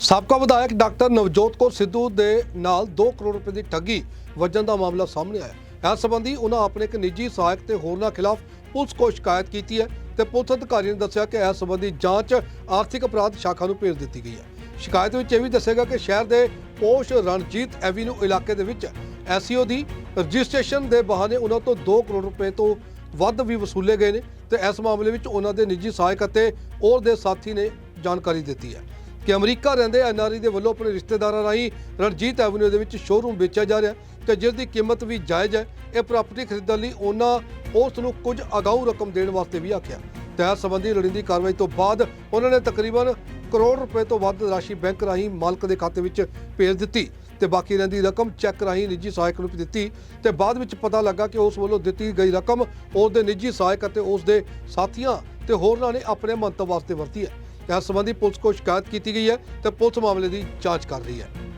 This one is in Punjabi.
ਸਾਬਕਾ ਵਿਧਾਇਕ ਡਾਕਟਰ ਨਵਜੋਤ ਕੌਰ ਸਿੱਧੂ ਦੇ ਨਾਲ 2 ਕਰੋੜ ਰੁਪਏ ਦੀ ਠੱਗੀ ਵਜਣ ਦਾ ਮਾਮਲਾ ਸਾਹਮਣੇ ਆਇਆ। ਇਸ ਸੰਬੰਧੀ ਉਹਨਾਂ ਆਪਣੇ ਇੱਕ ਨਿੱਜੀ ਸਹਾਇਕ ਤੇ ਹੋਰਨਾਂ ਖਿਲਾਫ ਪੁਲਿਸ ਕੋਲ ਸ਼ਿਕਾਇਤ ਕੀਤੀ ਹੈ ਤੇ ਪੁਲਿਸ ਅਧਿਕਾਰੀ ਨੇ ਦੱਸਿਆ ਕਿ ਇਸ ਸੰਬੰਧੀ ਜਾਂਚ ਆਰਥਿਕ ਅਪਰਾਧ ਸ਼ਾਖਾ ਨੂੰ ਭੇਜ ਦਿੱਤੀ ਗਈ ਹੈ। ਸ਼ਿਕਾਇਤ ਵਿੱਚ ਇਹ ਵੀ ਦੱਸਿਆ ਗਿਆ ਕਿ ਸ਼ਹਿਰ ਦੇ ਪੋਸ਼ ਰਣਜੀਤ ਐਵੀਨਿਊ ਇਲਾਕੇ ਦੇ ਵਿੱਚ ਐਸਈਓ ਦੀ ਰਜਿਸਟ੍ਰੇਸ਼ਨ ਦੇ ਬਹਾਨੇ ਉਹਨਾਂ ਤੋਂ 2 ਕਰੋੜ ਰੁਪਏ ਤੋਂ ਵੱਧ ਵੀ ਵਸੂਲੇ ਗਏ ਨੇ ਤੇ ਇਸ ਮਾਮਲੇ ਵਿੱਚ ਉਹਨਾਂ ਦੇ ਨਿੱਜੀ ਸਹਾਇਕ ਅਤੇ ਹੋਰ ਦੇ ਸਾਥੀ ਨੇ ਜਾਣਕਾਰੀ ਦਿੱਤੀ ਹੈ। ਕਿ ਅਮਰੀਕਾ ਰਹਿੰਦੇ ਐਨਆਰਈ ਦੇ ਵੱਲੋਂ ਆਪਣੇ ਰਿਸ਼ਤੇਦਾਰਾਂ ਰਾਹੀਂ ਰਣਜੀਤ ਐਵਨਿਊ ਦੇ ਵਿੱਚ ਸ਼ੋਰੂਮ ਵੇਚਿਆ ਜਾ ਰਿਹਾ ਤੇ ਜਿਸ ਦੀ ਕੀਮਤ ਵੀ ਜਾਇਜ਼ ਹੈ, ਇਹ ਪ੍ਰਾਪਰਟੀ ਖਰੀਦਣ ਲਈ ਉਹਨਾਂ ਉਸ ਨੂੰ ਕੁਝ ਅਗਾਊ ਰਕਮ ਦੇਣ ਵਾਸਤੇ ਵੀ ਆਖਿਆ। ਤੇ ਸੰਬੰਧੀ ਲੋੜੀਂਦੀ ਕਾਰਵਾਈ ਤੋਂ ਬਾਅਦ ਉਹਨਾਂ ਨੇ ਤਕਰੀਬਨ ਕਰੋੜ ਰੁਪਏ ਤੋਂ ਵੱਧ ਰਾਸ਼ੀ ਬੈਂਕ ਰਾਹੀਂ ਮਾਲਕ ਦੇ ਖਾਤੇ ਵਿੱਚ ਭੇਜ ਦਿੱਤੀ ਤੇ ਬਾਕੀ ਰਹਿੰਦੀ ਰਕਮ ਚੈੱਕ ਰਾਹੀਂ ਨਿੱਜੀ ਸਹਾਇਕ ਨੂੰ ਵੀ ਦਿੱਤੀ ਤੇ ਬਾਅਦ ਵਿੱਚ ਪਤਾ ਲੱਗਾ ਕਿ ਉਸ ਵੱਲੋਂ ਦਿੱਤੀ ਗਈ ਰਕਮ ਉਸ ਦੇ ਨਿੱਜੀ ਸਹਾਇਕ ਅਤੇ ਉਸ ਦੇ ਸਾਥੀਆਂ ਤੇ ਹੋਰਨਾਂ ਨੇ ਆਪਣੇ ਮੰਤਵ ਵਾਸਤੇ ਵਰਤੀ ਹੈ। ਇਸ ਸੰਬੰਧੀ ਪੁਲਿਸ ਕੋਲ ਸ਼ਿਕਾਇਤ ਕੀਤੀ ਗਈ ਹੈ ਤੇ ਪੁਲਿਸ ਮਾਮਲੇ ਦੀ ਜਾਂਚ ਕਰ ਰਹੀ ਹੈ।